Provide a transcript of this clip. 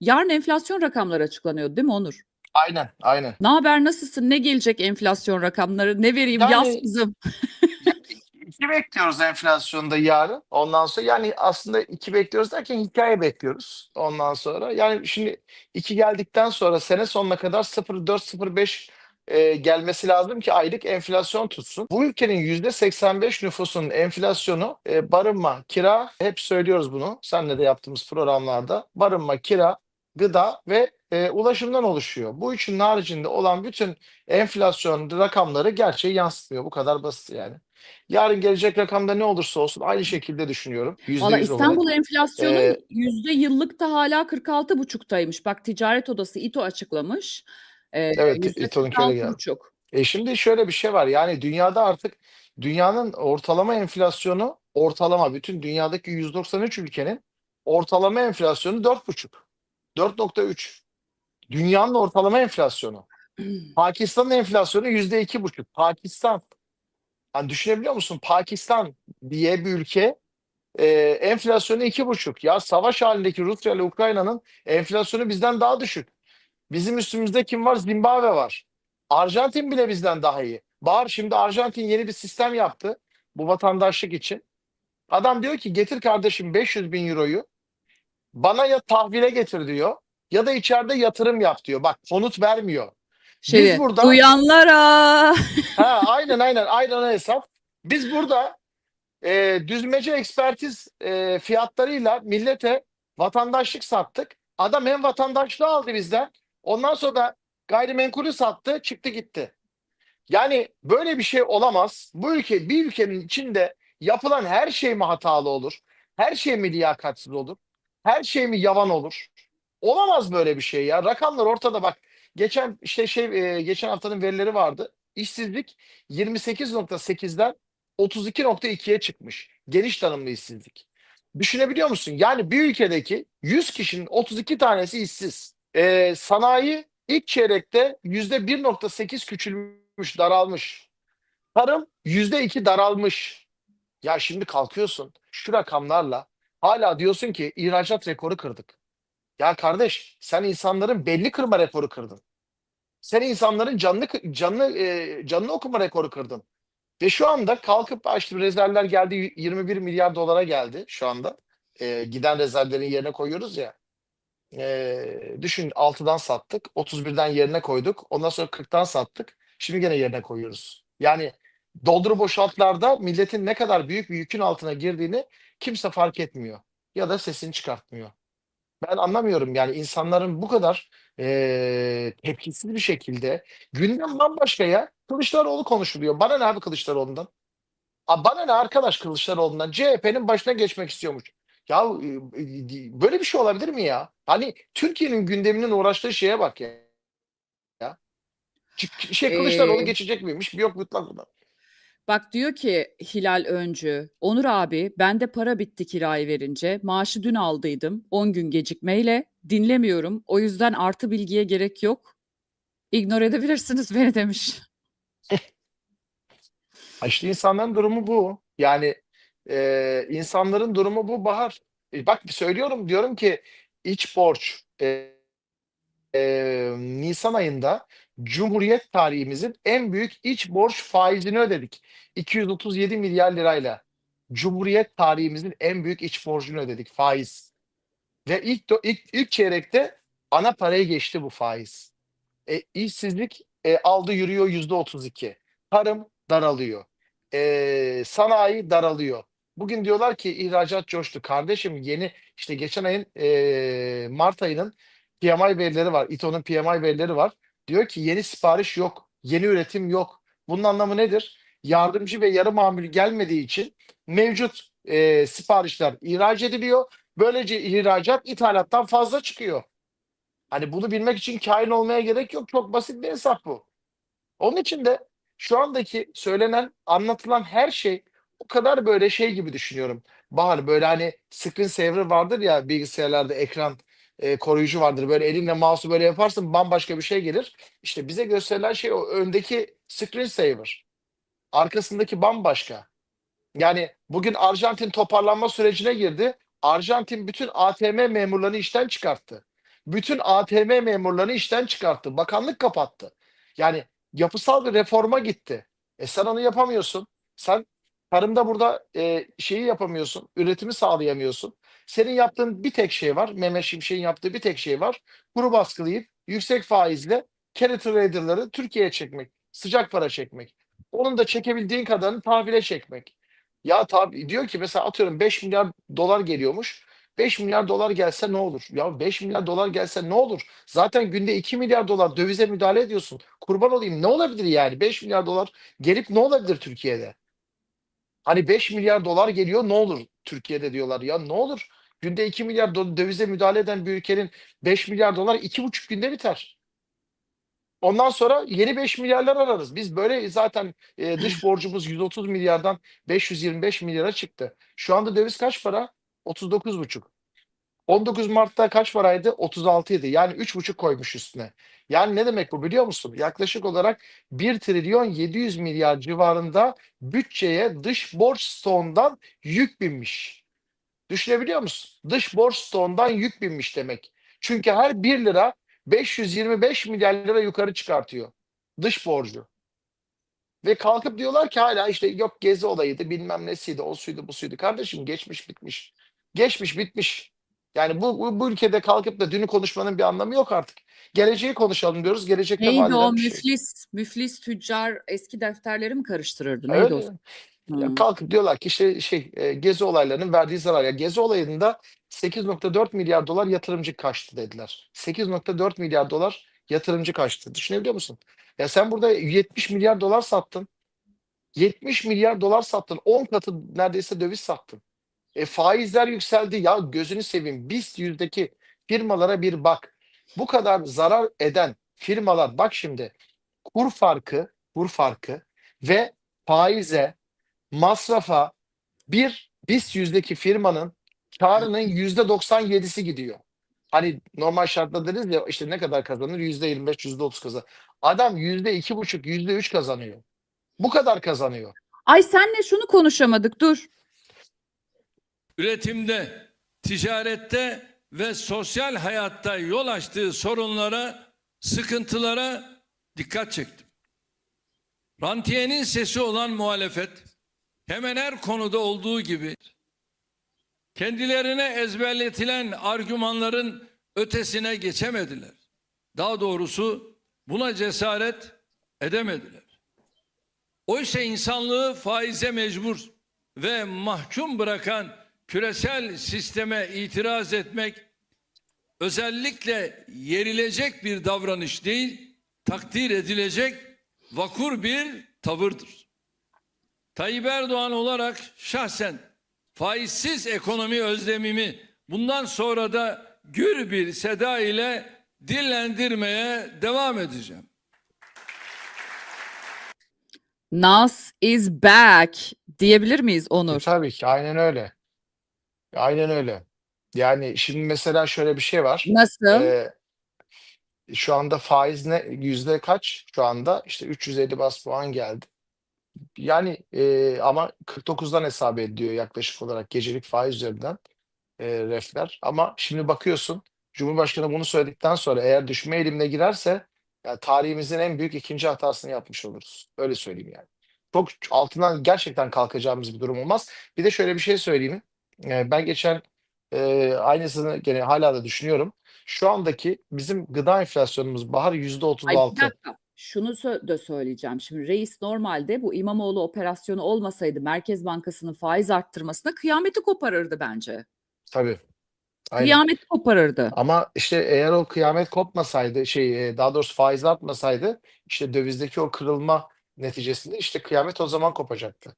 Yarın enflasyon rakamları açıklanıyor değil mi Onur? Aynen, aynen. Naber, nasılsın? Ne gelecek enflasyon rakamları? Ne vereyim? Yaz Yani kızım. yani 2 bekliyoruz enflasyonda yarın. Ondan sonra yani aslında 2 bekliyoruz derken hikaye bekliyoruz ondan sonra. Yani şimdi 2 geldikten sonra sene sonuna kadar 0.4-0.5 eee, gelmesi lazım ki aylık enflasyon tutsun. Bu ülkenin %85 nüfusunun enflasyonu eee, barınma, kira hep söylüyoruz bunu. Seninle de yaptığımız programlarda. Barınma, kira, gıda ve eee, ulaşımdan oluşuyor. Bu üçün haricinde olan bütün enflasyon rakamları gerçeği yansıtmıyor. Bu kadar basit yani. Yarın gelecek rakamda ne olursa olsun aynı şekilde düşünüyorum. Valla %100 olarak. İstanbul enflasyonu Eee yüzde yıllıkta hala 46,5'taymış. Bak Ticaret Odası İTO açıklamış. Eee, Evet, öyle geldi. 46,5. E şimdi şöyle bir şey var. Yani dünyada artık dünyanın ortalama enflasyonu ortalama bütün dünyadaki 193 ülkenin ortalama enflasyonu 4,5. 4.3. Dünyanın ortalama enflasyonu. Pakistan'ın enflasyonu %2,5. Pakistan. Hani düşünebiliyor musun? Pakistan diye bir ülke eee, enflasyonu 2,5. Ya savaş halindeki Rusya ile Ukrayna'nın enflasyonu bizden daha düşük. Bizim üstümüzde kim var? Zimbabwe var. Arjantin bile bizden daha iyi. Bahar şimdi Arjantin yeni bir sistem yaptı bu vatandaşlık için. Adam diyor ki getir kardeşim 500 bin euroyu bana ya tahvile getir diyor ya da içeride yatırım yap diyor. Bak konut vermiyor. Biz Şey, burada duyanlara. ha aynen aynen aynen hesap. Biz burada e, düzmece ekspertiz e, fiyatlarıyla millete vatandaşlık sattık. Adam hem vatandaşlığı aldı bizden. Ondan sonra da gayrimenkulü sattı, çıktı gitti. Yani böyle bir şey olamaz. Bu ülke bir ülkenin içinde yapılan her şey mi hatalı olur? Her şey mi liyakatsiz olur? Her şey mi yavan olur? Olamaz böyle bir şey ya. Rakamlar ortada bak. Geçen işte şey e, geçen haftanın verileri vardı. İşsizlik 28.8'den 32.2'ye çıkmış. Geniş tanımlı işsizlik. Düşünebiliyor musun? Yani bir ülkedeki 100 kişinin 32 tanesi işsiz. Ee, sanayi ilk çeyrekte %1.8 küçülmüş, daralmış. Tarım %2 daralmış. Ya şimdi kalkıyorsun şu rakamlarla hala diyorsun ki ihracat rekoru kırdık. Ya kardeş sen insanların belli kırma rekoru kırdın. Sen insanların canlı canlı e, canlı okuma rekoru kırdın. Ve şu anda kalkıp açtı rezervler geldi 21 milyar dolara geldi şu anda. E, giden rezervlerin yerine koyuyoruz ya. E, düşün 6'dan sattık, 31'den yerine koyduk. Ondan sonra 40'tan sattık. Şimdi gene yerine koyuyoruz. Yani doldur boşaltlarda milletin ne kadar büyük bir yükün altına girdiğini kimse fark etmiyor. Ya da sesini çıkartmıyor. Ben anlamıyorum yani insanların bu kadar eee, tepkisiz bir şekilde gündem bambaşka ya. Kılıçdaroğlu konuşuluyor. Bana ne abi Kılıçdaroğlu'ndan? A, bana ne arkadaş Kılıçdaroğlu'ndan? CHP'nin başına geçmek istiyormuş. Ya e, e, böyle bir şey olabilir mi ya? Hani Türkiye'nin gündeminin uğraştığı şeye bak ya. ya. Şey Kılıçdaroğlu Ee, geçecek miymiş? Yok mutlak buna. Bak diyor ki Hilal Öncü, Onur abi bende para bitti kirayı verince. Maaşı dün aldıydım 10 gün gecikmeyle. Dinlemiyorum. O yüzden artı bilgiye gerek yok. İgnore edebilirsiniz beni demiş. İşte insanların durumu bu. Yani e, insanların durumu bu Bahar. E, bak söylüyorum diyorum ki iç borç e, e, Nisan ayında Cumhuriyet tarihimizin en büyük iç borç faizini ödedik. 237 milyar lirayla. Cumhuriyet tarihimizin en büyük iç borcunu ödedik faiz. Ve ilk, ilk, ilk çeyrekte ana parayı geçti bu faiz. E, işsizlik e, aldı yürüyor yüzde 32. Tarım daralıyor. E, sanayi daralıyor. Bugün diyorlar ki ihracat coştu. Kardeşim yeni işte geçen ayın e, Mart ayının PMI verileri var. İTO'nun PMI verileri var. Diyor ki yeni sipariş yok. Yeni üretim yok. Bunun anlamı nedir? Yardımcı ve yarı mamul gelmediği için mevcut e, siparişler ihraç ediliyor. Böylece ihracat ithalattan fazla çıkıyor. Hani bunu bilmek için kain olmaya gerek yok. Çok basit bir hesap bu. Onun için de şu andaki söylenen, anlatılan her şey o kadar böyle şey gibi düşünüyorum. Bahar böyle hani screen saver vardır ya bilgisayarlarda ekran e, koruyucu vardır. Böyle elinle mouse'u böyle yaparsın bambaşka bir şey gelir. İşte bize gösterilen şey o öndeki screen saver. Arkasındaki bambaşka. Yani bugün Arjantin toparlanma sürecine girdi. Arjantin bütün ATM memurlarını işten çıkarttı. Bütün ATM memurlarını işten çıkarttı. Bakanlık kapattı. Yani yapısal bir reforma gitti. E sen onu yapamıyorsun. Sen tarımda burada e, şeyi yapamıyorsun. Üretimi sağlayamıyorsun. Senin yaptığın bir tek şey var. Mehmet Şimşek'in yaptığı bir tek şey var. Kuru baskılayıp yüksek faizle carry trader'ları Türkiye'ye çekmek. Sıcak para çekmek. Onun da çekebildiğin kadarını tahvile çekmek. Ya tabi diyor ki mesela atıyorum 5 milyar dolar geliyormuş. 5 milyar dolar gelse ne olur? Ya 5 milyar dolar gelse ne olur? Zaten günde 2 milyar dolar dövize müdahale ediyorsun. Kurban olayım ne olabilir yani? 5 milyar dolar gelip ne olabilir Türkiye'de? Hani 5 milyar dolar geliyor ne olur Türkiye'de diyorlar. Ya ne olur? Günde 2 milyar dövize müdahale eden bir ülkenin 5 milyar dolar 2,5 günde biter. Ondan sonra yeni 5 milyarlar ararız. Biz böyle zaten e, dış borcumuz 130 milyardan 525 milyara çıktı. Şu anda döviz kaç para? 39,5. 19 Mart'ta kaç paraydı? 36 idi. Yani 3,5 koymuş üstüne. Yani ne demek bu biliyor musun? Yaklaşık olarak 1 trilyon 700 milyar civarında bütçeye dış borç stoğundan yük binmiş. Düşünebiliyor musun? Dış borç stoğundan yük binmiş demek. Çünkü her 1 lira 525 milyar lira yukarı çıkartıyor. Dış borcu. Ve kalkıp diyorlar ki hala işte yok gezi olayıydı bilmem nesiydi o suydu bu suydu. Kardeşim geçmiş bitmiş. Geçmiş bitmiş. Yani bu, bu, bu ülkede kalkıp da dünü konuşmanın bir anlamı yok artık. Geleceği konuşalım diyoruz. Gelecekte Neydi o eden bir şey. müflis, müflis tüccar eski defterleri mi karıştırırdı? Neydi Evet. o? Hı. kalkıp diyorlar ki işte şey e, gezi olaylarının verdiği zarar. Ya gezi olayında 8.4 milyar dolar yatırımcı kaçtı dediler. 8.4 milyar dolar yatırımcı kaçtı. Düşünebiliyor musun? Ya sen burada 70 milyar dolar sattın. 70 milyar dolar sattın. 10 katı neredeyse döviz sattın. E faizler yükseldi. Ya gözünü seveyim. BIST yüzdeki firmalara bir bak. Bu kadar zarar eden firmalar bak şimdi kur farkı, kur farkı ve faize, masrafa bir BIST yüzdeki firmanın karının yüzde 97'si gidiyor. Hani normal şartlarda deriz ya işte ne kadar kazanır? Yüzde 25, yüzde 30 kazanır. Adam yüzde iki buçuk, yüzde üç kazanıyor. Bu kadar kazanıyor. Ay senle şunu konuşamadık dur. Üretimde, ticarette ve sosyal hayatta yol açtığı sorunlara, sıkıntılara dikkat çektim. Rantiyenin sesi olan muhalefet hemen her konuda olduğu gibi kendilerine ezberletilen argümanların ötesine geçemediler. Daha doğrusu buna cesaret edemediler. Oysa insanlığı faize mecbur ve mahkum bırakan küresel sisteme itiraz etmek özellikle yerilecek bir davranış değil, takdir edilecek vakur bir tavırdır. Tayyip Erdoğan olarak şahsen faizsiz ekonomi özlemimi bundan sonra da gür bir seda ile dillendirmeye devam edeceğim. Nas is back diyebilir miyiz E, Onur? tabii ki aynen öyle. Aynen öyle. Yani şimdi mesela şöyle bir şey var. Nasıl? Ee, şu anda faiz ne yüzde kaç? Şu anda işte 350 bas puan geldi. Yani e, ama 49'dan hesap ediyor yaklaşık olarak gecelik faiz üzerinden e, refler. Ama şimdi bakıyorsun Cumhurbaşkanı bunu söyledikten sonra eğer düşme eğilimine girerse yani tarihimizin en büyük ikinci hatasını yapmış oluruz. Öyle söyleyeyim yani. Çok altından gerçekten kalkacağımız bir durum olmaz. Bir de şöyle bir şey söyleyeyim. E, ben geçen e, aynısını gene hala da düşünüyorum. Şu andaki bizim gıda enflasyonumuz bahar yüzde Ay otuz bir altı. dakika. Şunu sö- da söyleyeceğim. Şimdi reis normalde bu İmamoğlu operasyonu olmasaydı Merkez Bankası'nın faiz arttırmasına kıyameti koparırdı bence. Tabii. Aynen. Kıyameti koparırdı. Ama işte eğer o kıyamet kopmasaydı, şey e, daha doğrusu faiz artmasaydı, işte dövizdeki o kırılma neticesinde işte kıyamet o zaman kopacaktı.